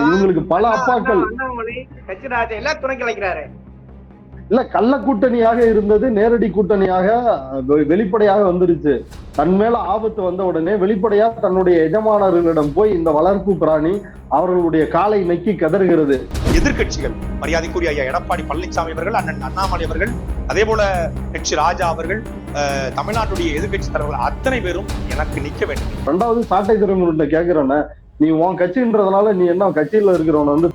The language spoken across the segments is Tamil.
இவங்களுக்கு பல அப்பாக்கள். அண்ணாமலை கட்சிராஜா எல்லாம் துணை கலைக்கிறாரு இல்ல கள்ள கூட்டணியாக இருந்தது நேரடி கூட்டணியாக வெளிப்படையாக வந்துருச்சு. தன் மேல ஆபத்து வந்த உடனே வெளிப்படையா தன்னுடைய எஜமானர்களிடம் போய் இந்த வளர்ப்பு பிராணி அவர்களுடைய காலை நக்கி கதறுகிறது. எதிர்க்கட்சிகள் மரியாதைக்குரிய ஐயா எடப்பாடி பழனிசாமி அவர்கள் அண்ணன் அண்ணாமலை அவர்கள் அதே போல கட்சி ராஜா அவர்கள் தமிழ்நாட்டுடைய எதிர்க்கட்சி தலைவர்கள் அத்தனை பேரும் எனக்கு நிக்க வேண்டும். ரெண்டாவது சாட்டை துறைமுருகிட்ட கேக்குறேன்னு நீ உன் கட்சின்றதுனால நீ என்ன கட்சியில இருக்கிறவன வந்து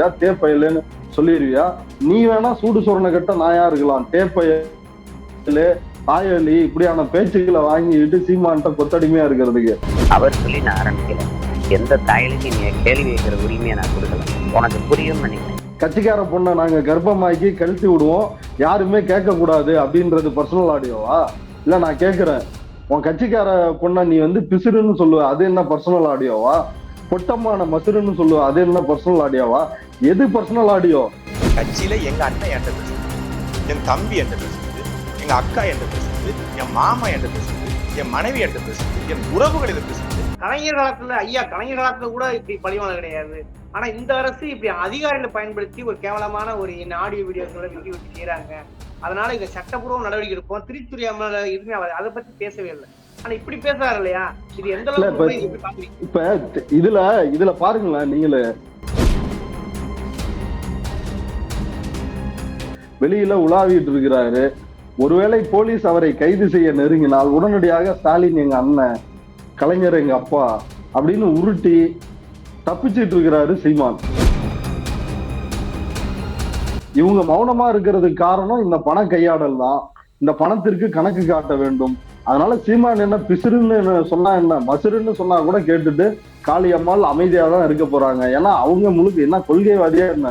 தேப்பயலுன்னு சொல்லிடுவியா? நீ வேணா சூடு சொரண கட்ட நாயா இருக்கலாம்? தேப்பயலு தாயலி இப்படியான பேச்சுக்களை வாங்கிட்டு சீமான்ட்ட கொத்தடிமையா இருக்கிறதுக்கு. அவர் சொல்லி நான் ஆரம்பிக்கல எந்த தாயிலுக்கு நீ கேள்வி கேட்கிற உரிமையை நான் கொடுக்கல. உனக்கு புரியும் நினைக்கிறேன். கட்சிக்கார பொண்ணை நாங்க கர்ப்பமாக்கி கழட்டி விடுவோம். யாருமே கேட்க கூடாது அப்படின்றது பர்சனல் ஆடியோவா இல்ல நான் கேக்குறேன் உன் கட்சிக்கார பொண்ணை நீ வந்து பிசுறுன்னு சொல்லுவ அது என்ன பர்சனல் ஆடியோவா பொட்டமான மசுறுன்னு சொல்லுவ அது என்ன பர்சனல் ஆடியோவா எது பர்சனல் ஆடியோ கட்சியில எங்க அண்ணன் என்கிட்ட பேசுறது என் தம்பி என்கிட்ட பேசுறது எங்க அக்கா என்கிட்ட பேசுறது என் மாமா என்கிட்ட பேசுறது என் மனைவி என்கிட்ட பேசுறது என் உறவுகள் இதை பேசுறது. கலைஞர் காலத்துல ஐயா கலைஞர் காலத்துல கூட இப்படி பழிவான கிடையாது. ஆனா இந்த அரசு இப்படி அதிகாரிகளை பயன்படுத்தி ஒரு கேவலமான ஒரு ஆடியோ வீடியோக்களை வச்சு செய்யறாங்க அதனால இங்க சட்டப்பூர்வ நடவடிக்கை எடுப்போம். திருச்சுரி அமல எதுவுமே அவர் அதை பத்தி பேசவே இல்லை. ஆனா இப்படி பேசுறாரு இல்லையா? இது எந்த அளவுக்கு இப்ப- இதுல இதுல பாருங்களேன் நீங்களே. வெளியில உலாவிட்டு இருக்கிறாரு. ஒருவேளை போலீஸ் அவரை கைது செய்ய நெருங்கினால் உடனடியாக ஸ்டாலின் எங்க அண்ணன் கலைஞர் எங்க அப்பா அப்படின்னு உருட்டி தப்பிச்சிட்டு இருக்கிறாரு சீமான். இவங்க மௌனமா இருக்கிறதுக்கு காரணம் இந்த பண கையாடல் தான். இந்த பணத்திற்கு கணக்கு காட்ட வேண்டும். அதனால சீமான் என்ன பிசுறுன்னு என்ன சொன்னா என்ன? மசுருன்னு சொன்னா கூட கேட்டுட்டு காளியம்மாள் அமைதியா தான் இருக்க போறாங்க. ஏன்னா அவங்க முழுக்க என்ன கொள்கைவாதியா என்ன?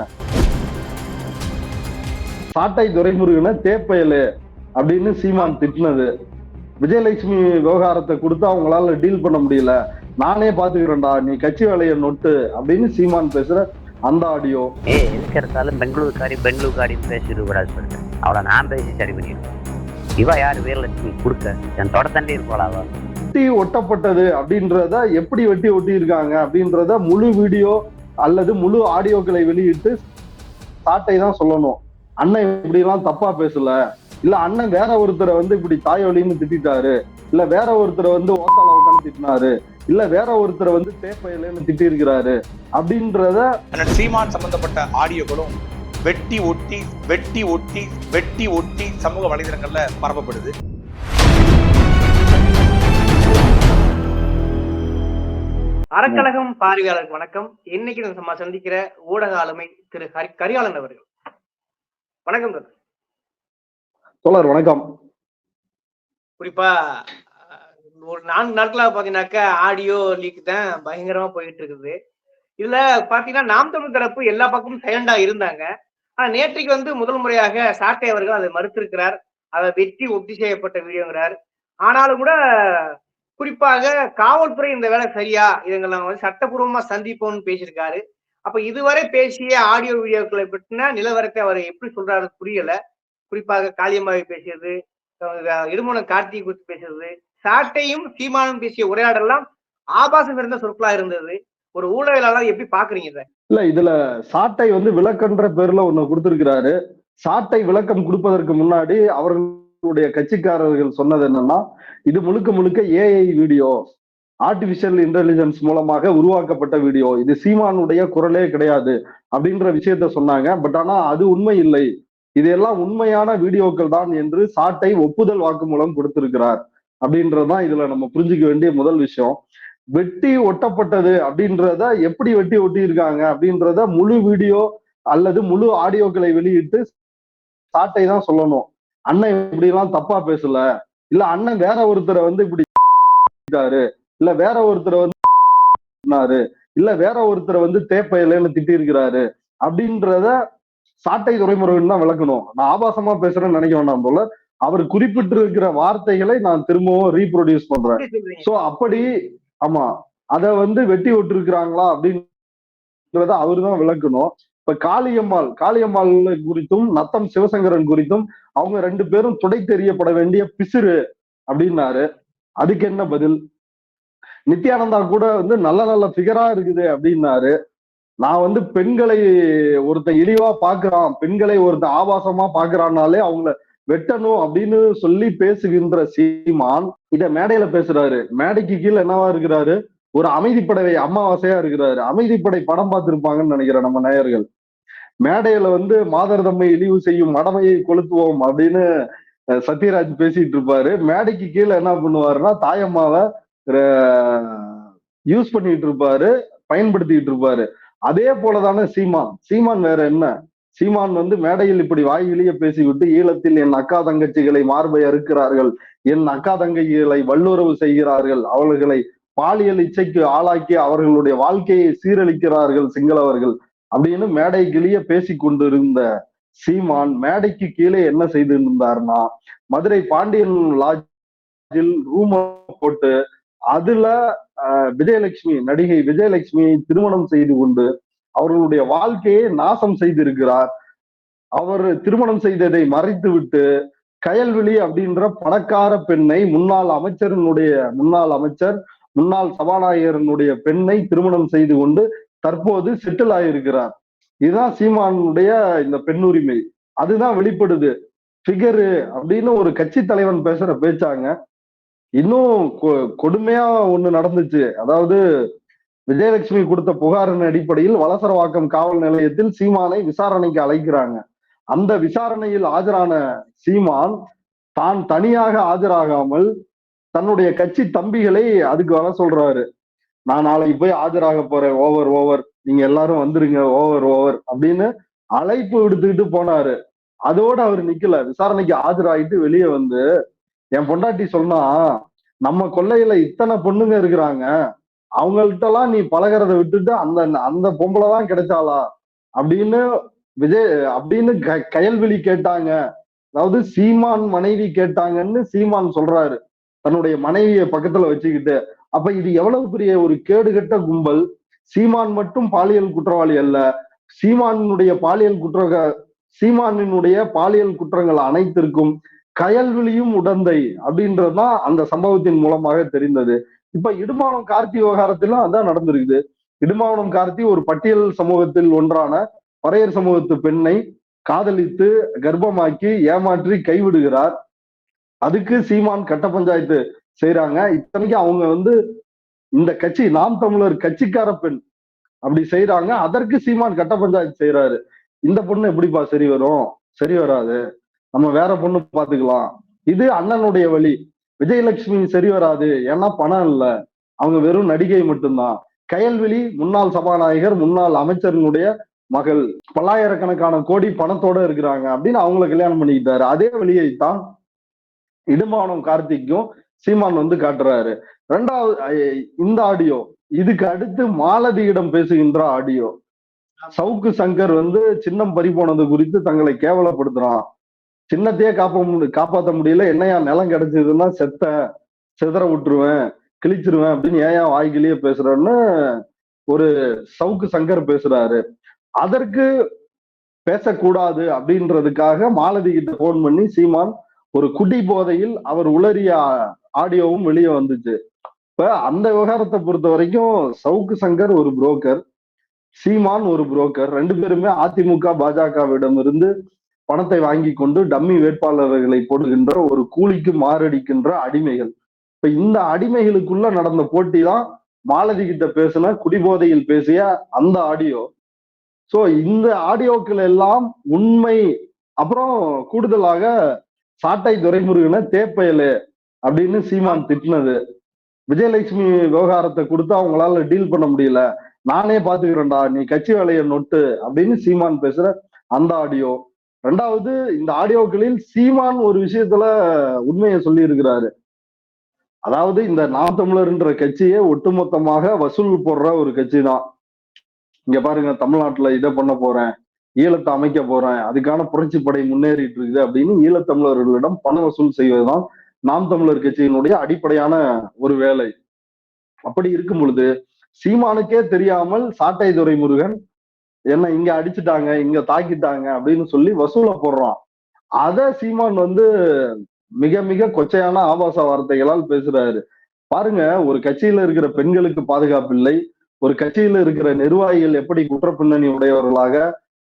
சாட்டை துரைமுருகனை தேப்பயலு அப்படின்னு சீமான் திட்டினது. விஜயலட்சுமி விவகாரத்தை கொடுத்து அவங்களால டீல் பண்ண முடியல. நானே பாத்துக்கிறேன்டா நீ கட்சி வேலையை நொட்டு அப்படின்னு சீமான் பேசுற அந்த ஆடியோ ஏ எதுக்கு எடுத்தாலும் பெங்களூருக்காரி பெங்களூருக்காரின்னு பேசிட்டு கூடாது சொல்லிட்டேன். அவளை நான் பேசி சரி பண்ணிடுவேன். இவ யார்? வீரலட்சுமி. கொடுக்க. என் தொடத்தண்டி இருப்பாளாவா வெட்டி ஒட்டப்பட்டது அப்படின்றத எப்படி வெட்டி ஒட்டி இருக்காங்க அப்படின்றத முழு வீடியோ அல்லது முழு ஆடியோக்களை வெளியிட்டு சாட்டை தான் சொல்லணும். அண்ணன் இப்படி எல்லாம் தப்பா பேசல. இல்ல அண்ணன் வேற ஒருத்தரை வந்து இப்படி தாயொலின்னு திட்டிட்டாரு. இல்ல வேற ஒருத்தரை வந்து ஓத்தால உட்காந்து திட்டினாரு. இல்ல வேற ஒருத்தரை வந்து தேப்பையிலன்னு திட்டி இருக்கிறாரு அப்படின்றத சீமான் சம்பந்தப்பட்ட ஆடியோக்களும் வெட்டி ஒட்டி வெட்டி ஒட்டி வெட்டி ஒட்டி சமூக வலைதளங்கள்ல பரப்பப்படுது. அறக்கழகம் பார்வையாளருக்கு வணக்கம். இன்னைக்கு நம்ம சந்திக்கிற ஊடக ஆளுமை திரு ஹரி கரிகாலன் அவர்கள். வணக்கம். தோழர் வணக்கம். குறிப்பா ஒரு நான்கு நாட்களா பாத்தீங்கன்னாக்கா ஆடியோ லீக் தான் பயங்கரமா போயிட்டு இருக்குது இதுல பாத்தீங்கன்னா நாம் தமிழ் தரப்பு எல்லா பக்கமும் சைலண்டா இருந்தாங்க. ஆனா நேற்றைக்கு வந்து முதல் முறையாக சாட்டை அவர்கள் அதை மறுத்திருக்கிறார். அதை வெற்றி ஒட்டி செய்யப்பட்ட வீடியோங்கிறார். ஆனாலும் கூட குறிப்பாக காவல்துறை இந்த வேலை சரியா? இதுங்களை வந்து சட்டப்பூர்வமா சந்திப்போம்னு பேசியிருக்காரு. அப்ப இதுவரை பேசிய ஆடியோ வீடியோக்களை பற்றின நிலவரத்தை அவர் எப்படி சொல்றாரு புரியல. குறிப்பாக காளியம்மாவை பேசியது அஹ் இருமுனை கார்த்திகை குறித்து பேசுறது சாட்டையும் சீமானும் பேசிய உரையாடலாம் ஆபாசம் இருந்த சொற்களா இருந்தது. ஒரு ஊடகங்களால எப்படி பாக்குறீங்க சார் இல்ல இதுல சாட்டை வந்து விளக்கன்ற பேர்ல ஒண்ணு கொடுத்திருக்கிறாரு. சாட்டை விளக்கம் கொடுப்பதற்கு முன்னாடி அவர்களுடைய கட்சிக்காரர்கள் சொன்னது என்னன்னா இது முழுக்க முழுக்க ஏஐ வீடியோ ஆர்டிபிஷியல் இன்டெலிஜென்ஸ் மூலமாக உருவாக்கப்பட்ட வீடியோ. இது சீமானுடைய குரலே கிடையாது அப்படின்ற விஷயத்த சொன்னாங்க. பட் ஆனா அது உண்மை இல்லை. இதெல்லாம் உண்மையான வீடியோக்கள் தான் என்று சாட்டை ஒப்புதல் வாக்குமூலம் கொடுத்திருக்கிறார். அப்படின்றதான் இதுல நம்ம புரிஞ்சுக்க வேண்டிய முதல் விஷயம். வெட்டி ஒட்டப்பட்டது அப்படின்றத எப்படி வெட்டி ஒட்டி இருக்காங்க அப்படின்றத முழு வீடியோ அல்லது முழு ஆடியோக்களை வெளியிட்டு சாட்டை தான் சொல்லணும். அண்ணன் இப்படி எல்லாம் தப்பா பேசல. இல்ல அண்ணன் வேற ஒருத்தரை வந்து இப்படி இல்ல வேற ஒருத்தரை வந்து இல்ல வேற ஒருத்தரை வந்து தேப்பையிலன்னு திட்டி இருக்கிறாரு அப்படின்றத சாட்டை துறைமுருகன் தான் விளக்கணும். நான் ஆபாசமா பேசுறேன்னு நினைக்க வேண்டாம் போல. அவர் குறிப்பிட்டிருக்கிற வார்த்தைகளை நான் திரும்பவும் ரீப்ரொடியூஸ் பண்றேன். சோ அப்படி ஆமா அத வந்து வெட்டி விட்டுருக்காங்களா அப்படின்றத அவரு தான் விளக்கணும். இப்ப காளியம்மாள் காளியம்மாள் குறித்தும் நத்தம் சிவசங்கரன் குறித்தும் அவங்க ரெண்டு பேரும் துடை தெரியப்பட வேண்டிய பிசிறு அப்படின்னாரு. அதுக்கு என்ன பதில்? நித்யானந்தா கூட வந்து நல்ல நல்ல ஃபிகரா இருக்குது அப்படின்னாரு. நான் வந்து பெண்களை ஒருத்தன் இழிவா பாக்குறான் பெண்களை ஒருத்தன் ஆபாசமா பாக்குறான்னாலே அவங்கள வெட்டணும் அப்படின்னு சொல்லி பேசுகின்ற சீமான் இத மேடையில பேசுறாரு. மேடைக்கு கீழே என்னவா இருக்கிறாரு? ஒரு அமைதிப்படவை அமாவாசையா இருக்கிறாரு. அமைதிப்படை படம் பார்த்திருப்பாங்கன்னு நினைக்கிறேன் நம்ம நேயர்கள். மேடையில வந்து மாதர் தம்மை இழிவு செய்யும் மடமையை கொளுத்துவோம் அப்படின்னு சத்யராஜ் பேசிட்டு இருப்பாரு. மேடைக்கு கீழே என்ன பண்ணுவாருன்னா தாயம்மாவை யூஸ் பண்ணிட்டு இருப்பாரு பயன்படுத்திட்டு இருப்பாரு. அதே போலதானே சீமான். சீமான் வேற என்ன? சீமான் வந்து மேடையில் இப்படி வாய் வெளியே பேசிவிட்டு ஈழத்தில் என் அக்கா தங்கச்சிகளை மார்பை அறுக்கிறார்கள். என் அக்கா தங்கைகளை வல்லுறவு செய்கிறார்கள். அவர்களை பாலியல் இச்சைக்கு ஆளாக்கி அவர்களுடைய வாழ்க்கையை சீரழிக்கிறார்கள் சிங்களவர்கள். அப்படின்னு மேடை கிளிய பேசி கொண்டிருந்த சீமான் மேடைக்கு கீழே என்ன செய்து இருந்தார்னா மதுரை பாண்டியன் லாட்ஜில் ரூம் போட்டு அதுல விஜயலட்சுமி நடிகை விஜயலட்சுமியை திருமணம் செய்து கொண்டு அவர்களுடைய வாழ்க்கையை நாசம் செய்திருக்கிறார். அவர் திருமணம் செய்ததை மறைத்துவிட்டு கயல்விழி அப்படின்ற பணக்கார பெண்ணை முன்னாள் அமைச்சரினுடைய முன்னாள் அமைச்சர் முன்னாள் சபாநாயகரனுடைய பெண்ணை திருமணம் செய்து கொண்டு தற்போது செட்டில் ஆகியிருக்கிறார். இதுதான் சீமானுடைய இந்த பெண்ணுரிமை. அதுதான் வெளிப்படுது. ஃபிகரு அப்படின்னு ஒரு கட்சி தலைவன் பேசுற பேச்சாங்க. இன்னும் கொ- கொடுமையா ஒண்ணு நடந்துச்சு. அதாவது விஜயலட்சுமி கொடுத்த புகாரின் அடிப்படையில் வலசரவாக்கம் காவல் நிலையத்தில் சீமானை விசாரணைக்கு அழைக்கிறாங்க. அந்த விசாரணையில் ஆஜரான சீமான் தான் தனியாக ஆஜராகாமல் தன்னுடைய கட்சி தம்பிகளை அதுக்கு வர சொல்றாரு. நான் நாளைக்கு போய் ஆஜராக போறேன் ஓவர் ஓவர். நீங்க எல்லாரும் வந்துருங்க ஓவர் ஓவர் அப்படின்னு அழைப்பு விடுத்துக்கிட்டு போனாரு. அதோட அவர் நிக்கல. விசாரணைக்கு ஆஜராகிட்டு வெளியே வந்து என் பொண்டாட்டி சொன்னா நம்ம கொள்ளையில இத்தனை பொண்ணுங்க இருக்கிறாங்க. அவங்கள்ட்ட எல்லாம் நீ பழகிறத விட்டுட்டு அந்த அந்த பொம்பளை தான் கிடைச்சாளா? அப்படின்னு விஜய் அப்படின்னு க- கயல்விழி கேட்டாங்க. அதாவது சீமான் மனைவி கேட்டாங்கன்னு சீமான் சொல்றாரு. தன்னுடைய மனைவியை பக்கத்துல வச்சுக்கிட்டு. அப்ப இது எவ்வளவு பெரிய ஒரு கேடுகட்ட கும்பல்? சீமான் மட்டும் பாலியல் குற்றவாளி அல்ல. சீமானுடைய பாலியல் குற்ற சீமானினுடைய பாலியல் குற்றங்கள் அனைத்திற்கும் கயல்விழியும் உடந்தை அப்படின்றதுதான் அந்த சம்பவத்தின் மூலமாக தெரிந்தது. இப்ப இடுமானம் கார்த்தி விவகாரத்திலும் அதான் நடந்திருக்குது. இடுமானம் கார்த்தி ஒரு பட்டியல் சமூகத்தில் ஒன்றான பறையர் சமூகத்து பெண்ணை காதலித்து கர்ப்பமாக்கி ஏமாற்றி கைவிடுகிறார். அதுக்கு சீமான் கட்ட பஞ்சாயத்து செய்யறாங்க இத்தனைக்கு அவங்க வந்து இந்த கட்சி நாம் தமிழர் கட்சிக்கார பெண் அப்படி செய்யறாங்க அதற்கு சீமான் கட்ட பஞ்சாயத்து செய்யறாரு இந்த பொண்ணு எப்படிப்பா சரி வரும்? சரி வராது. நம்ம வேற பொண்ணு பாத்துக்கலாம். இது அண்ணனுடைய வழி. விஜயலட்சுமி சரி வராது ஏன்னா பணம் இல்ல. அவங்க வெறும் நடிகை மட்டும்தான். கயல்விழி முன்னாள் சபாநாயகர் முன்னாள் அமைச்சரினுடைய மகள். பல்லாயிரக்கணக்கான கோடி பணத்தோட இருக்கிறாங்க அப்படின்னு அவங்கள கல்யாணம் பண்ணிக்கிட்டாரு. அதே வழியை தான் இடுமானம் கார்த்திக்கும் சீமான் வந்து காட்டுறாரு. ரெண்டாவது இந்த ஆடியோ. இதுக்கு அடுத்து மாலதியிடம் பேசுகின்ற ஆடியோ. சவுக்கு சங்கர் வந்து சின்னம் பறி போனது குறித்து தங்களை கேவலப்படுத்துறான். சின்னத்தையே காப்ப காப்பாற்ற முடியல. என்னையா நிலம் கிடைச்சதுன்னா செத்த சிதற விட்டுருவேன் கிழிச்சிருவேன் அப்படின்னு ஏன் வாய்க்கிலேயே பேசுறேன்னு ஒரு சவுக்கு சங்கர் பேசுறாரு. அதற்கு பேசக்கூடாது அப்படின்றதுக்காக மாலதி கிட்ட போன் பண்ணி சீமான் ஒரு குடி போதையில் அவர் உளறிய ஆடியோவும் வெளியே வந்துச்சு. இப்ப அந்த விவகாரத்தை பொறுத்த வரைக்கும் சவுக்கு சங்கர் ஒரு புரோக்கர் சீமான் ஒரு புரோக்கர் ரெண்டு பேருமே அதிமுக பாஜகவிடம் இருந்து பணத்தை வாங்கி கொண்டு டம்மி வேட்பாளர்களை போடுகின்ற ஒரு கூலிக்கு மாரடிக்கின்ற அடிமைகள். இப்ப இந்த அடிமைகளுக்குள்ள நடந்த போட்டி தான் மாலதி கிட்ட பேசின குடிபோதையில் பேசிய அந்த ஆடியோ. சோ இந்த ஆடியோக்கள் எல்லாம் உண்மை. அப்புறம் கூடுதலாக சாட்டை துரைமுருகனை தேப்பயலு அப்படின்னு சீமான் திட்டினது. விஜயலட்சுமி விவகாரத்தை கொடுத்து அவங்களால டீல் பண்ண முடியல. நானே பாத்துக்கிறேன்டா நீ கட்சி வேலையை நொட்டு அப்படின்னு சீமான் பேசுற அந்த ஆடியோ. ரெண்டாவது இந்த ஆடியோக்களில் சீமான் ஒரு விஷயத்துல உண்மையை சொல்லி இருக்கிறாரு அதாவது இந்த நாம் தமிழர்ன்ற கட்சியே ஒட்டுமொத்தமாக வசூல் போடுற ஒரு கட்சி தான் இங்க பாருங்க தமிழ்நாட்டுல இதை பண்ண போறேன் ஈழத்தை அமைக்க போறேன் அதுக்கான புரட்சி படை முன்னேறிட்டு இருக்குது அப்படின்னு ஈழத்தமிழர்களிடம் பண வசூல் செய்வதுதான் நாம் தமிழர் கட்சியினுடைய அடிப்படையான ஒரு வேலை. அப்படி இருக்கும் பொழுது சீமானுக்கே தெரியாமல் சாட்டை துரைமுருகன் என்ன இங்க அடிச்சுட்டாங்க இங்க தாக்கிட்டாங்க அப்படின்னு சொல்லி வசூல போடுறான். அத சீமான் வந்து மிக மிக கொச்சையான ஆபாச வார்த்தைகளால் பேசுறாரு. பாருங்க ஒரு கட்சியில இருக்கிற பெண்களுக்கு பாதுகாப்பு இல்லை. ஒரு கட்சியில இருக்கிற நிர்வாகிகள் எப்படி குற்ற பின்னணி உடையவர்களாக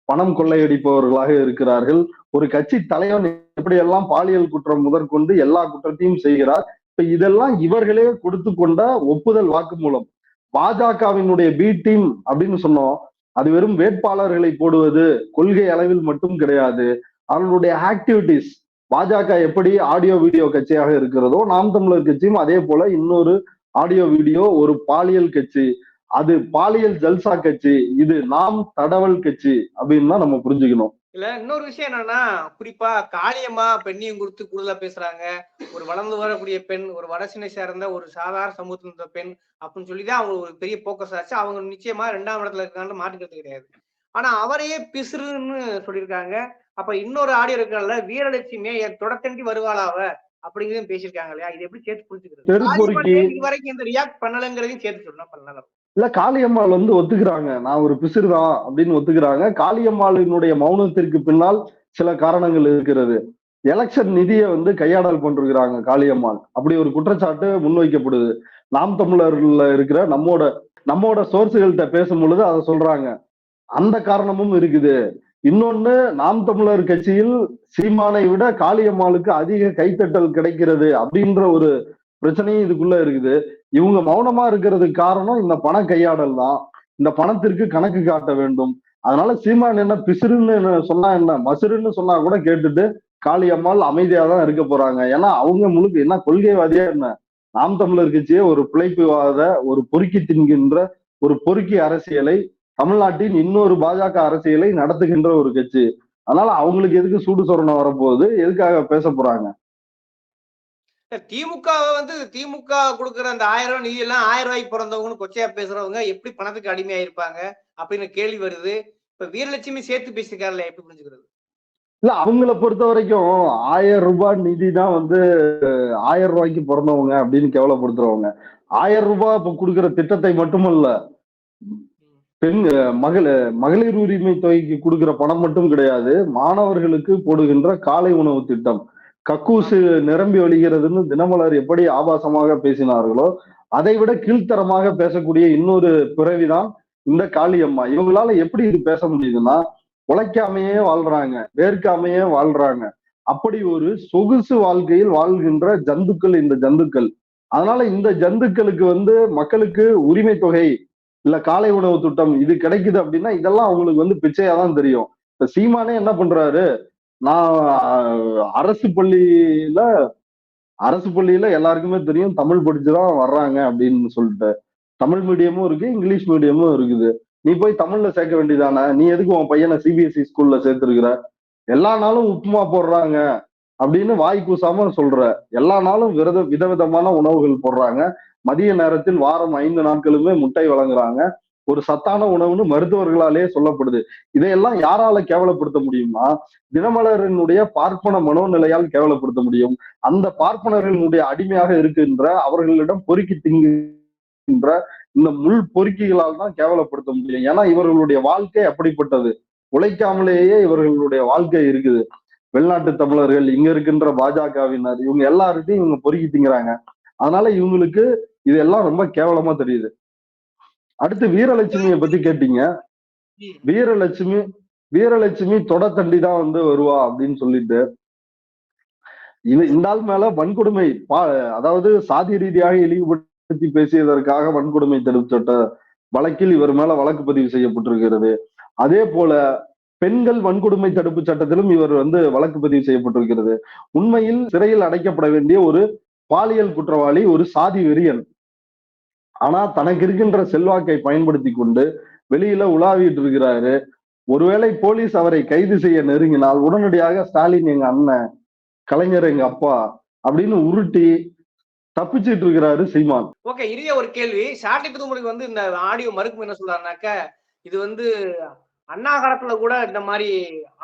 பணம் கொள்ளையடிப்பவர்களாக இருக்கிறார்கள். ஒரு கட்சி தலைவன் எப்படியெல்லாம் பாலியல் குற்றம் முதற்கொண்டு எல்லா குற்றத்தையும் செய்கிறார் இப்ப இதெல்லாம் இவர்களே கொடுத்து கொண்ட ஒப்புதல் வாக்குமூலம். பாஜகவினுடைய பி டீம் அப்படின்னு சொன்னோம். அது வெறும் வேட்பாளர்களை போடுவது கொள்கை அளவில் மட்டும் கிடையாது. அவர்களுடைய ஆக்டிவிட்டிஸ் பாஜக எப்படி ஆடியோ வீடியோ கட்சியாக இருக்கிறதோ நாம் தமிழர் கட்சியும் அதே போல இன்னொரு ஆடியோ வீடியோ ஒரு பாலியல் கட்சி. அது பாலியல் ஜல்சா கட்சி. இது நாம் தடவல் கட்சி அப்படின்னு தான் நம்ம புரிஞ்சுக்கணும். இல்ல இன்னொரு விஷயம் என்னன்னா குறிப்பா காளியம்மா பெண்ணையும் குறித்து கூடுதலா பேசுறாங்க. ஒரு வளர்ந்து வரக்கூடிய பெண் ஒரு வடசினை சேர்ந்த ஒரு சாதாரண சமூகத்தில் இருந்த பெண் அப்படின்னு சொல்லிதான் அவங்க ஒரு பெரிய போக்கஸ் ஆச்சு. அவங்க நிச்சயமா ரெண்டாம் இடத்துல இருக்காங்கன்னு மாற்றுக்கிறது கிடையாது. ஆனா அவரையே பிசுறுன்னு சொல்லியிருக்காங்க. அப்ப இன்னொரு ஆடியோ இருக்கல வீரலட்சுமியே என் தொடத்தண்டி வருவாளாவ அப்படிங்கிறதையும் பேசியிருக்காங்க இல்லையா? இது எப்படி சேர்த்து புரிஞ்சுக்கிறது? வரைக்கும் இந்த ரியாக்ட் பண்ணலங்கிறதையும் சேர்த்து சொல்லணும். பண்ணல இல்ல காளியம்மாள் வந்து ஒத்துக்கிறாங்க. நான் ஒரு பிசுறுதான் அப்படின்னு ஒத்துக்கிறாங்க. காளியம்மாளினுடைய மௌனத்திற்கு பின்னால் சில காரணங்கள் இருக்கிறது. எலெக்ஷன் நிதியை வந்து கையாடல் பண்ணிருக்கிறாங்க காளியம்மாள். அப்படி ஒரு குற்றச்சாட்டு முன்வைக்கப்படுது. நாம் தமிழர்ல இருக்கிற நம்மோட நம்மோட சோர்ஸுகள்கிட்ட பேசும் பொழுது அதை சொல்றாங்க. அந்த காரணமும் இருக்குது. இன்னொன்னு நாம் தமிழர் கட்சியில் சீமானை விட காளியம்மாளுக்கு அதிக கைத்தட்டல் கிடைக்கிறது அப்படின்ற ஒரு பிரச்சனையும் இதுக்குள்ள இருக்குது. இவங்க மௌனமா இருக்கிறதுக்கு காரணம் இந்த பண கையாடல் தான். இந்த பணத்திற்கு கணக்கு காட்ட வேண்டும். அதனால சீமான் என்ன பிசுறுன்னு சொன்னா என்ன? மசுருன்னு சொன்னா கூட கேட்டுட்டு காளியம்மாள் அமைதியா தான் இருக்க போறாங்க. ஏன்னா அவங்க முழுக்க என்ன கொள்கைவாதியா என்ன? நாம் தமிழர் கட்சியே ஒரு பிழைப்புவாத ஒரு பொறுக்கி தின்கின்ற ஒரு பொறுக்கி அரசியலை தமிழ்நாட்டின் இன்னொரு பாஜக அரசியலை நடத்துகின்ற ஒரு கட்சி. அதனால அவங்களுக்கு எதுக்கு சூடு சொரணம் வரப்போகுது? எதுக்காக பேச போறாங்க? திமுக வந்து திமுக கொடுக்குற அந்த ஆயிரம் ரூபாய் நிதி எல்லாம் ஆயிரம் ரூபாய்க்கு பிறந்தவங்கன்னு கொச்சையா பேசுறவங்க எப்படி பணத்துக்கு அடிமையா இருப்பாங்க அப்படின்னு கேள்வி வருது. இப்ப வீரலட்சுமி சேர்த்து பேசிருக்காருல்ல எப்படி புரிஞ்சுக்கிறது? இல்ல அவங்கள பொறுத்த வரைக்கும் ஆயிரம் ரூபாய் நிதி தான் வந்து ஆயிரம் ரூபாய்க்கு பிறந்தவங்க அப்படின்னு கேவலப்படுத்துறவங்க. ஆயிரம் ரூபாய் இப்ப கொடுக்குற திட்டத்தை மட்டுமல்ல பெண் மகள மகளிர் உரிமை தொகைக்கு கொடுக்குற பணம் மட்டும் கிடையாது மாணவர்களுக்கு போடுகின்ற காலை உணவு திட்டம். கக்கூசு நிரம்பி வழிகிறதுன்னு தினமலர் எப்படி ஆபாசமாக பேசினார்களோ அதை விட கீழ்த்தரமாக பேசக்கூடிய இன்னொரு பிறவிதான் இந்த காளியம்மா. இவங்களால எப்படி இது பேச முடியுதுன்னா உழைக்காமையே வாழ்றாங்க வேர்க்காமையே வாழ்றாங்க. அப்படி ஒரு சொகுசு வாழ்க்கையில் வாழ்கின்ற ஜந்துக்கள் இந்த ஜந்துக்கள். அதனால இந்த ஜந்துக்களுக்கு வந்து மக்களுக்கு உரிமை தொகை இல்ல காலை உணவு திட்டம் இது கிடைக்குது அப்படின்னா இதெல்லாம் அவங்களுக்கு வந்து பிச்சையா தான் தெரியும். இப்ப சீமானே என்ன பண்றாரு? நான் அரசு பள்ளியில அரசு பள்ளியில எல்லாருக்குமே தெரியும் தமிழ் படிச்சுதான் வர்றாங்க அப்படின்னு சொல்லிட்டு. தமிழ் மீடியமும் இருக்கு இங்கிலீஷ் மீடியமும் இருக்குது. நீ போய் தமிழ்ல சேர்க்க வேண்டியதானே? நீ எதுக்கு உன் பையனை சிபிஎஸ்சி ஸ்கூல்ல சேர்த்துருக்குற? எல்லா நாளும் உப்புமா போடுறாங்க அப்படின்னு வாய் கூசாம சொல்ற. எல்லா நாளும் விரத விதவிதமான உணவுகள் போடுறாங்க. மதிய நேரத்தில் வாரம் ஐந்து நாட்களுமே முட்டை வழங்குறாங்க. ஒரு சத்தான உணவுன்னு மருத்துவர்களாலே சொல்லப்படுது. இதையெல்லாம் யாரால கேவலப்படுத்த முடியும்னா தினமலரனுடைய பார்ப்பன மனோநிலையால் கேவலப்படுத்த முடியும். அந்த பார்ப்பனர்களுடைய அடிமையாக இருக்கின்ற அவர்களிடம் பொறுக்கி திங்குகின்ற இந்த முள் பொறுக்கிகளால் தான் கேவலப்படுத்த முடியும். ஏன்னா இவர்களுடைய வாழ்க்கை அப்படிப்பட்டது. உழைக்காமலேயே இவர்களுடைய வாழ்க்கை இருக்குது. வெளிநாட்டு தமிழர்கள் இங்க இருக்கின்ற பாஜகவினர் இவங்க எல்லார்கிட்டையும் இவங்க பொறுக்கி திங்கிறாங்க அதனால இவங்களுக்கு இதெல்லாம் ரொம்ப கேவலமா தெரியுது. அடுத்து வீரலட்சுமியை பத்தி கேட்டீங்க. வீரலட்சுமி வீரலட்சுமி தொடத்தண்டி தான் வந்து வருவா அப்படின்னு சொல்லிட்டு. இது இந்த ஆள் மேல வன்கொடுமை அதாவது சாதி ரீதியாக இழிவுபடுத்தி பேசியதற்காக வன்கொடுமை தடுப்பு சட்ட வழக்கில் இவர் மேல வழக்கு பதிவு செய்யப்பட்டிருக்கிறது. அதே போல பெண்கள் வன்கொடுமை தடுப்பு சட்டத்திலும் இவர் வந்து வழக்கு பதிவு செய்யப்பட்டிருக்கிறது. உண்மையில் சிறையில் அடைக்கப்பட வேண்டிய ஒரு பாலியல் குற்றவாளி ஒரு சாதி வெறியன். ஆனா தனக்கு இருக்கின்ற செல்வாக்கை பயன்படுத்தி கொண்டு வெளியில உலாவிட்டு இருக்கிறாரு ஒருவேளை போலீஸ் அவரை கைது செய்ய நெருங்கினால் உடனடியாக ஸ்டாலின் எங்க அண்ணன் கலைஞர் எங்க அப்பா அப்படின்னு உருட்டி தப்பிச்சிட்டு இருக்கிறாரு சீமான். ஓகே இறுதிய ஒரு கேள்வி. சாட்டை புதுமுறைக்கு வந்து இந்த ஆடியோ மறுக்கும் என்ன சொல்றாருனாக்க இது வந்து அண்ணா காலத்துல கூட இந்த மாதிரி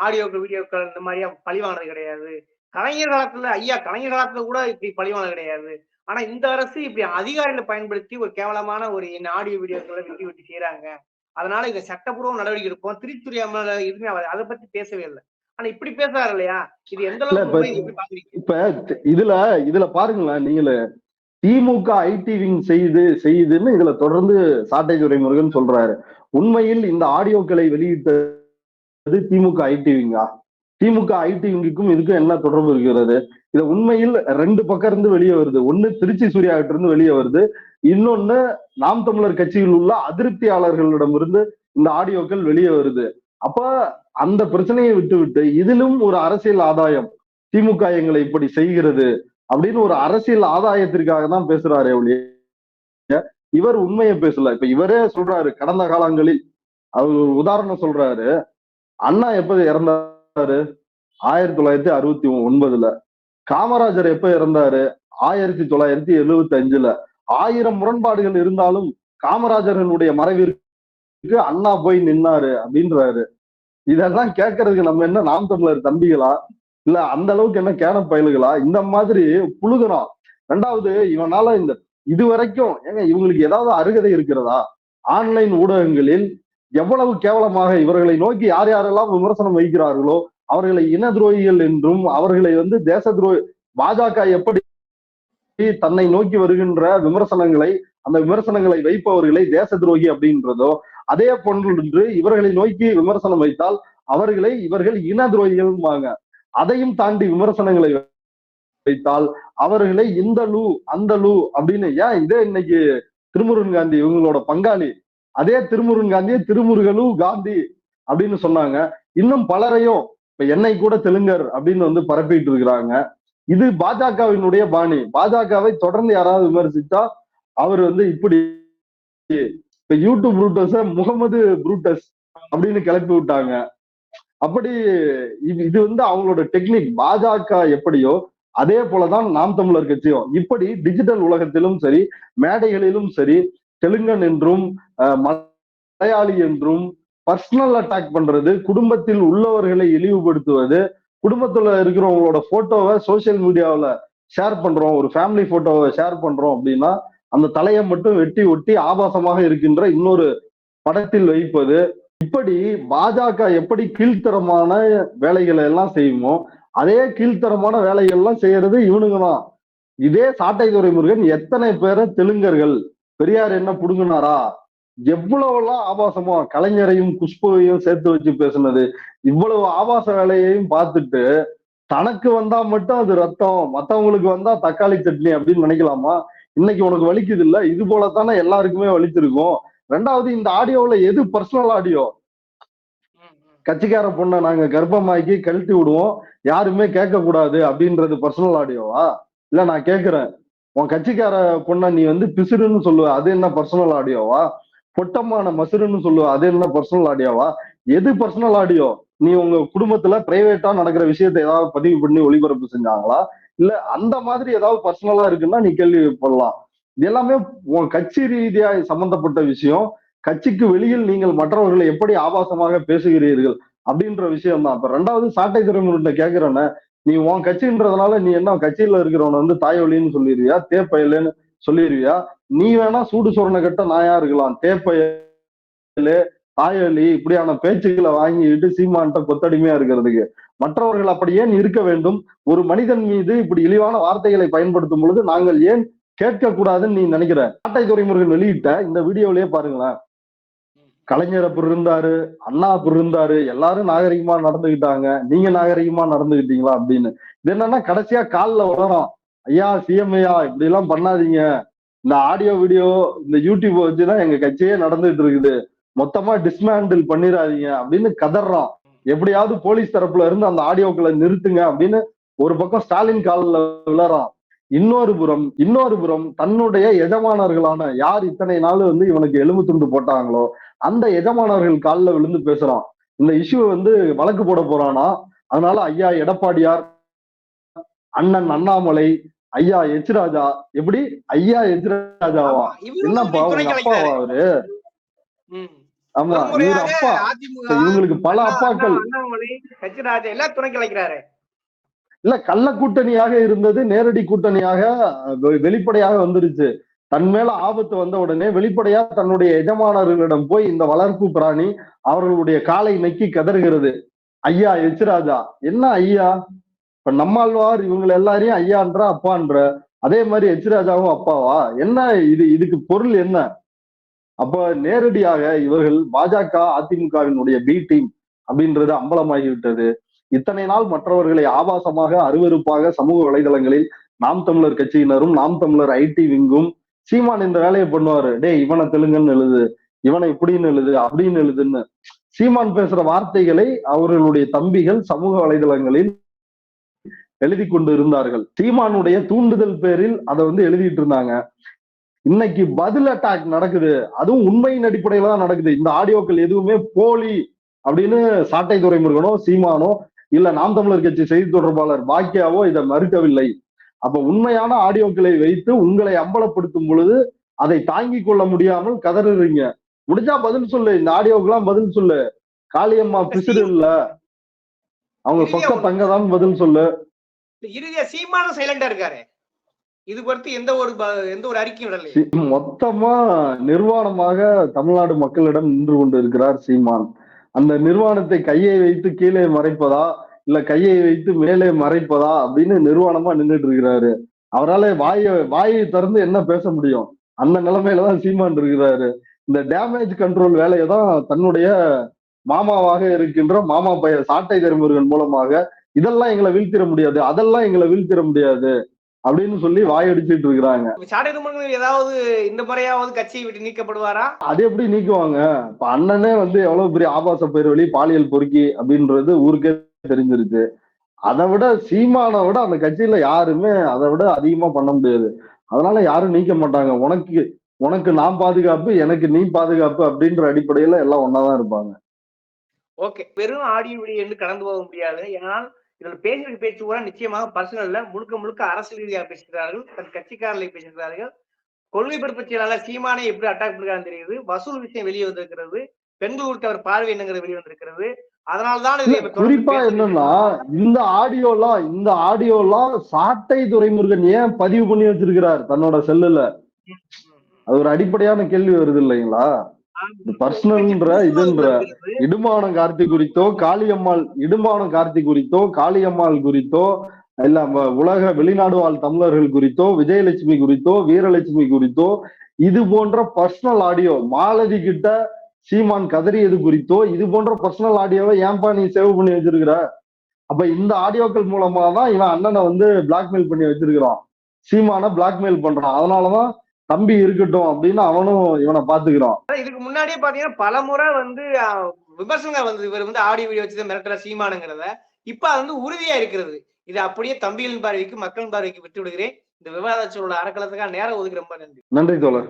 ஆடியோக்கள் வீடியோக்கள் இந்த மாதிரியா பழிவானது கிடையாது. கலைஞர் காலத்துல ஐயா கலைஞர் காலத்துல கூட இப்படி பழிவானது கிடையாது. ஆனா இந்த அரசு இப்படி அதிகாரிகளை பயன்படுத்தி ஒரு கேவலமான ஒரு என்ன ஆடியோ வீடியோக்களை வெட்டி வெட்டி செய்யறாங்க அதனால இங்க சட்டப்பூர்வ நடவடிக்கை எடுப்போம். திருச்சுரி அமல எதுவுமே அதை பத்தி பேசவே இல்லை. ஆனா இப்படி பேசுறாரு இல்லையா? இது எந்த அளவுக்கு இப்ப- இதுல இதுல பாருங்களேன் நீங்களே. திமுக ஐடி விங் செய்து செய்யுதுன்னு இதுல தொடர்ந்து சாட்டை துரைமுருகன் சொல்றாரு. உண்மையில் இந்த ஆடியோக்களை வெளியிட்டது திமுக ஐடி விங்கா? திமுக ஐடி விங்குக்கும் இதுக்கும் என்ன தொடர்பு இருக்கிறது? இது உண்மையில் ரெண்டு பக்கம் இருந்து வெளியே வருது. ஒன்னு திருச்சி சூர்யா கிட்ட இருந்து வெளியே வருது. இன்னொன்னு நாம் தமிழர் கட்சியில் உள்ள அதிருப்தியாளர்களிடமிருந்து இந்த ஆடியோக்கள் வெளியே வருது. அப்ப அந்த பிரச்சனையை விட்டு விட்டு இதிலும் ஒரு அரசியல் ஆதாயம். திமுக எங்களை இப்படி செய்கிறது அப்படின்னு ஒரு அரசியல் ஆதாயத்திற்காக தான் பேசுறாரு ஒழிய இவர் உண்மையை பேசல. இப்ப இவரே சொல்றாரு கடந்த காலங்களில். அவர் உதாரணம் சொல்றாரு. அண்ணா எப்ப இறந்தாரு? ஆயிரத்தி தொள்ளாயிரத்தி அறுபத்தி ஒன்பதுல. காமராஜர் எப்ப இறந்தாரு? ஆயிரத்தி தொள்ளாயிரத்தி எழுபத்தி அஞ்சுல. ஆயிரம் முரண்பாடுகள் இருந்தாலும் காமராஜரனுடைய மறைவிற்கு அண்ணா போய் நின்னாரு அப்படின்றாரு. இதெல்லாம் கேட்கறதுக்கு நம்ம என்ன நாம் தமிழர் தம்பிகளா? இல்ல அந்த அளவுக்கு என்ன கேன பயல்களா? இந்த மாதிரி புழுகணும் ரெண்டாவது இவனால இந்த இது வரைக்கும் ஏங்க இவங்களுக்கு ஏதாவது அருகதை இருக்கிறதா? ஆன்லைன் ஊடகங்களில் எவ்வளவு கேவலமாக இவர்களை நோக்கி யார் யாரெல்லாம் விமர்சனம் வைக்கிறார்களோ அவர்களை இன துரோகிகள் என்றும் அவர்களை வந்து தேச துரோகி பாஜக எப்படி தன்னை நோக்கி வருகின்ற விமர்சனங்களை அந்த விமர்சனங்களை வைப்பவர்களை தேச துரோகி அப்படின்றதோ அதே போன்று இவர்களை நோக்கி விமர்சனம் வைத்தால் அவர்களை இவர்கள் இன துரோகிகள்வாங்க அதையும் தாண்டி விமர்சனங்களை வைத்தால் அவர்களை இந்த லூ அந்த லூ அப்படின்னு ஏன் இதே இன்னைக்கு திருமுருகன் காந்தி இவங்களோட பங்காளி அதே திருமுருகன் காந்தியை திருமுருகலு காந்தி அப்படின்னு சொன்னாங்க. இன்னும் பலரையும் இப்ப என்னை கூட தெலுங்கர் அப்படின்னு வந்து பரப்பிட்டு இருக்கிறாங்க. இது பாஜகவினுடைய பாணி. பாஜகவை தொடர்ந்து யாராவது விமர்சித்தா அவர் வந்து இப்படி இப்ப யூடியூப் ப்ரூட்டஸ முகமது புரூட்டஸ் அப்படின்னு கிளப்பி விட்டாங்க. அப்படி இது இது வந்து அவங்களோட டெக்னிக் பாஜக எப்படியோ அதே போலதான் நாம் தமிழர் கட்சியும். இப்படி டிஜிட்டல் உலகத்திலும் சரி மேடைகளிலும் சரி தெலுங்கன் என்றும் மலையாளி என்றும் பர்சனல் அட்டாக் பண்றது குடும்பத்தில் உள்ளவர்களை இழிவுபடுத்துவது குடும்பத்துல இருக்கிறவங்களோட போட்டோவை சோசியல் மீடியாவில் ஷேர் பண்றோம் ஒரு ஃபேமிலி போட்டோவை ஷேர் பண்றோம் அப்படின்னா அந்த தலையை மட்டும் வெட்டி ஒட்டி ஆபாசமாக இருக்கின்ற இன்னொரு படத்தில் வைப்பது. இப்படி பாஜக எப்படி கீழ்த்தரமான வேலைகளை எல்லாம் செய்யுமோ அதே கீழ்த்தரமான வேலைகள்லாம் செய்யறது இவனுங்க தான். இதே சாட்டை துரைமுருகன் எத்தனை பேரை தெலுங்கர்கள் பெரியார் என்ன புடுங்கினாரா? எவ்வளவெல்லாம் ஆபாசமா கலைஞரையும் குஷ்புவையும் சேர்த்து வச்சு பேசுனது இவ்வளவு ஆபாச வேலையையும் பார்த்துட்டு தனக்கு வந்தா மட்டும் அது ரத்தம் மத்தவங்களுக்கு வந்தா தக்காளி சட்னி அப்படின்னு நினைக்கலாமா? இன்னைக்கு உனக்கு வலிக்குது இல்ல இது போலத்தானே எல்லாருக்குமே வலிச்சிருக்கும். ரெண்டாவது இந்த ஆடியோவுல எது பர்சனல் ஆடியோ கட்சிக்கார பொண்ணை நாங்க கர்ப்பமாக்கி கழட்டி விடுவோம் யாருமே கேட்க கூடாது அப்படின்றது பர்சனல் ஆடியோவா இல்ல நான் கேக்குறேன் உன் கட்சிக்கார பொண்ண நீ வந்து பிசுறுன்னு சொல்லுவ அது என்ன பர்சனல் ஆடியோவா பொட்டமான மசுருன்னு சொல்லுவ அது என்ன பர்சனல் ஆடியோவா எது பர்சனல் ஆடியோ நீ உங்க குடும்பத்துல பிரைவேட்டா நடக்கிற விஷயத்தை ஏதாவது பதிவு பண்ணி ஒளிபரப்பு செஞ்சாங்களா? இல்ல அந்த மாதிரி ஏதாவது பர்சனலா இருக்குன்னா நீ கேள்வி போடலாம் இது எல்லாமே உன் கட்சி ரீதியா சம்பந்தப்பட்ட விஷயம். கட்சிக்கு வெளியில் நீங்கள் மற்றவர்களை எப்படி ஆபாசமாக பேசுகிறீர்கள் அப்படின்ற விஷயம் தான் இப்ப ரெண்டாவது சாட்டை திறமைகிட்ட கேக்குறேன்னு நீ உன் கட்சின்றதுனால நீ என்ன கட்சியில இருக்கிறவன வந்து தாயொலின்னு சொல்லிடுவியா? தேப்பயலுன்னு சொல்லிடுவியா? நீ வேணா சூடு சொரண கட்ட நாயா இருக்கலாம். தேப்பயலு தாயொலி இப்படியான பேச்சுக்களை வாங்கிட்டு சீமான்ட்ட கொத்தடிமையா இருக்கிறதுக்கு. மற்றவர்கள் அப்படி ஏன் இருக்க வேண்டும்? ஒரு மனிதன் மீது இப்படி இழிவான வார்த்தைகளை பயன்படுத்தும் பொழுது நாங்கள் ஏன் கேட்க கூடாதுன்னு நீ நினைக்கிற? சாட்டை துறைமுருகன் வெளியிட்ட இந்த வீடியோலயே பாருங்களேன். கலைஞர் அப்படி இருந்தாரு அண்ணா அப்படி இருந்தாரு எல்லாரும் நாகரிகமா நடந்துகிட்டாங்க. நீங்க நாகரிகமா நடந்துகிட்டீங்களா அப்படின்னு. இது என்னன்னா கடைசியா காலில் வளரும் ஐயா சிஎம் ஐயா இப்படி எல்லாம் பண்ணாதீங்க. இந்த ஆடியோ வீடியோ இந்த யூடியூப் வச்சுதான் எங்க கட்சியே நடந்துட்டு இருக்குது. மொத்தமா டிஸ்மேண்டில் பண்ணிடாதீங்க அப்படின்னு கதறான் எப்படியாவது போலீஸ் தரப்புல இருந்து அந்த ஆடியோக்களை நிறுத்துங்க அப்படின்னு ஒரு பக்கம் ஸ்டாலின் காலில் விழறான் இன்னொரு புறம் இன்னொரு புறம் தன்னுடைய எஜமானர்களான யார் இத்தனை நாள் வந்து இவனுக்கு எலும்பு துண்டு போட்டாங்களோ அந்த எஜமானர்கள் காலில் விழுந்து பேசுறான். இந்த இஷ்யூ வந்து வழக்கு போட போறானா? அதனால ஐயா எடப்பாடியார் அண்ணன் அண்ணாமலை ஐயா எச் ராஜா எப்படி? ஐயா எச் ராஜாவா என்னப்பா உங்க அப்பாவா அவரு? ஆமா இவரு அப்பா. இவங்களுக்கு பல அப்பாக்கள். இல்ல கள்ள கூட்டணியாக இருந்தது நேரடி கூட்டணியாக வெளிப்படையாக வந்துருச்சு. தன் மேல ஆபத்து வந்த உடனே வெளிப்படையா தன்னுடைய எஜமானர்களிடம் போய் இந்த வளர்ப்பு பிராணி அவர்களுடைய காலை நக்கி கதறுகிறது. ஐயா எச்ராஜா என்ன ஐயா? இப்ப நம்மாழ்வார் இவங்க எல்லாரையும் ஐயான்ற அப்பான்ற? அதே மாதிரி எச்சராஜாவும் அப்பாவா? என்ன இது? இதுக்கு பொருள் என்ன? அப்ப நேரடியாக இவர்கள் பாஜக அதிமுகவினுடைய பி டீம் அப்படின்றது அம்பலமாகிவிட்டது. இத்தனை நாள் மற்றவர்களை ஆபாசமாக அருவருப்பாக சமூக வலைதளங்களில் நாம் தமிழர் கட்சியினரும் நாம் தமிழர் ஐடி விங்கும் சீமான் இந்த வேலையை பண்ணுவாரு. டேய் இவனை தெலுங்குன்னு எழுது இவனை இப்படின்னு எழுது அப்படின்னு எழுதுன்னு. சீமான் பேசுற வார்த்தைகளை அவர்களுடைய தம்பிகள் சமூக வலைதளங்களில் எழுதி கொண்டு இருந்தார்கள். சீமானுடைய தூண்டுதல் பேரில் அதை வந்து எழுதிட்டு இருந்தாங்க. இன்னைக்கு பதில் அட்டாக் நடக்குது. அதுவும் உண்மையின் அடிப்படையில தான் நடக்குது. இந்த ஆடியோக்கள் எதுவுமே போலி அப்படின்னு சாட்டை துறைமுருகனோ சீமானோ இல்ல நாம் தமிழர் கட்சி செய்தி தொடர்பாளர் பாக்கியாவோ இதை மறுக்கவில்லை. அப்ப உண்மையான ஆடியோக்களை வைத்து உங்களை அம்பலப்படுத்தும் பொழுது அதை தாங்கிக் கொள்ள முடியாமல் கதறுறீங்க. முடிஞ்சா பதில் சொல்லு இந்த ஆடியோக்கெல்லாம் பதில் சொல்லு. காளியம்மா பிசிறு இல்ல. அவங்க சொக்க தங்கதான் பதில் சொல்லு. இறுதியா சீமானும் சைலண்டா இருக்காரு. இது குறித்து எந்த ஒரு எந்த ஒரு அறிக்கையும் விடலை மொத்தமா நிர்வாணமாக தமிழ்நாடு மக்களிடம் நின்று கொண்டு இருக்கிறார் சீமான். அந்த நிர்வாணத்தை கையை வைத்து கீழே மறைப்பதா இல்ல கையை வைத்து மேலே மறைப்பதா அப்படின்னு நிர்வாணமா நின்றுட்டு இருக்கிறாரு. அவரால வாயை வாயை திறந்து என்ன பேச முடியும்? அந்த நிலைமையில தான் சீமான் இருக்கிறாரு. இந்த டேமேஜ் கண்ட்ரோல் வேலையை தான் தன்னுடைய மாமாவாக இருக்கின்ற மாமா பையன் சாட்டை திருமுருகன் மூலமாக இதெல்லாம் எங்களை வீழ்த்திட முடியாது அதெல்லாம் எங்களை வீழ்த்திட முடியாது அப்படின்னு சொல்லி வாயடிச்சிட்டு இருக்கிறாங்க. சாட்டை தும்மன்கள் ஏதாவது இந்த முறையாவது கட்சியை விட்டு நீக்கப்படுவாரா? அது எப்படி நீக்குவாங்க? இப்ப அண்ணனே வந்து எவ்வளவு பெரிய ஆபாச பேர் வழி பாலியல் பொறுக்கி அப்படின்றது ஊருக்கே தெரிஞ்சிருச்சு. அதை விட சீமானை விட அந்த கட்சியில யாருமே அதை விட அதிகமா பண்ண முடியாது. அதனால யாரும் நீக்க மாட்டாங்க. உனக்கு உனக்கு நான் பாதுகாப்பு எனக்கு நீ பாதுகாப்பு அப்படின்ற அடிப்படையில எல்லாம் ஒன்னாதான் இருப்பாங்க. ஓகே. வெறும் ஆடியோ வீடியோ கடந்து போக முடியாது. ஏன்னால் இதில் பேசுற பேச்சு கூட நிச்சயமாக பர்சனல்ல முழுக்க முழுக்க அரசியல் ரீதியாக பேசுகிறார்கள் தன் கட்சிக்காரர்களை பேசுகிறார்கள். கொள்கை பரப்பு செயலாளர் சீமானை எப்படி அட்டாக் பண்ணுறான்னு தெரியுது. வசூல் விஷயம் வெளியே வந்திருக்கிறது. பெண்கள் குறித்த அவர் பார்வை என்னங்கிற வெளியே வந்திருக்கிறது. குறிப்பா என்னன்னா. இந்த ஆடியோலாம் இந்த ஆடியோலாம் சாட்டை துரைமுருகன் ஏன் பதிவு பண்ணி வச்சிருக்கிறார் தன்னோட செல்லுல? அது ஒரு அடிப்படையான கேள்வி வருது இல்லைங்களா? பர்சனல்ன்ற இதுன்ற இடுமானம் கார்த்தி குறித்தோ காளியம்மாள் இடுமானம் கார்த்தி குறித்தோ காளியம்மாள் குறித்தோ இல்ல உலக வெளிநாடு வாழ் தமிழர்கள் குறித்தோ விஜயலட்சுமி குறித்தோ வீரலட்சுமி குறித்தோ இது போன்ற பர்சனல் ஆடியோ மாலதி கிட்ட சீமான் கதறியது குறித்தோ இது போன்ற பர்சனல் ஆடியோவை ஏன்பா நீ சேவ் பண்ணி வச்சிருக்கிற? அப்ப இந்த ஆடியோக்கள் மூலமா தான் இவன் அண்ணனை வந்து பிளாக்மெயில் பண்ணி வச்சிருக்கிறான். சீமான பிளாக்மெயில் பண்றான். அதனாலதான் தம்பி இருக்கட்டும் அப்படின்னு அவனும் இவனை பாத்துக்கிறான். இதுக்கு முன்னாடியே பாத்தீங்கன்னா பல முறை வந்து விமர்சனங்கள் வந்து இவர் வந்து ஆடியோ வீடியோ வச்சு மிரட்டுற சீமானுங்கிறத. இப்ப அது வந்து உறுதியா இருக்கிறது. இது அப்படியே தம்பிகளின் பார்வைக்கு மக்களின் பார்வைக்கு விட்டு விடுகிறேன் இந்த விவாத சூழல் அறக்கலத்துக்காக நேரம் ஒதுக்கி ரொம்ப நன்றி. நன்றி தோழர்.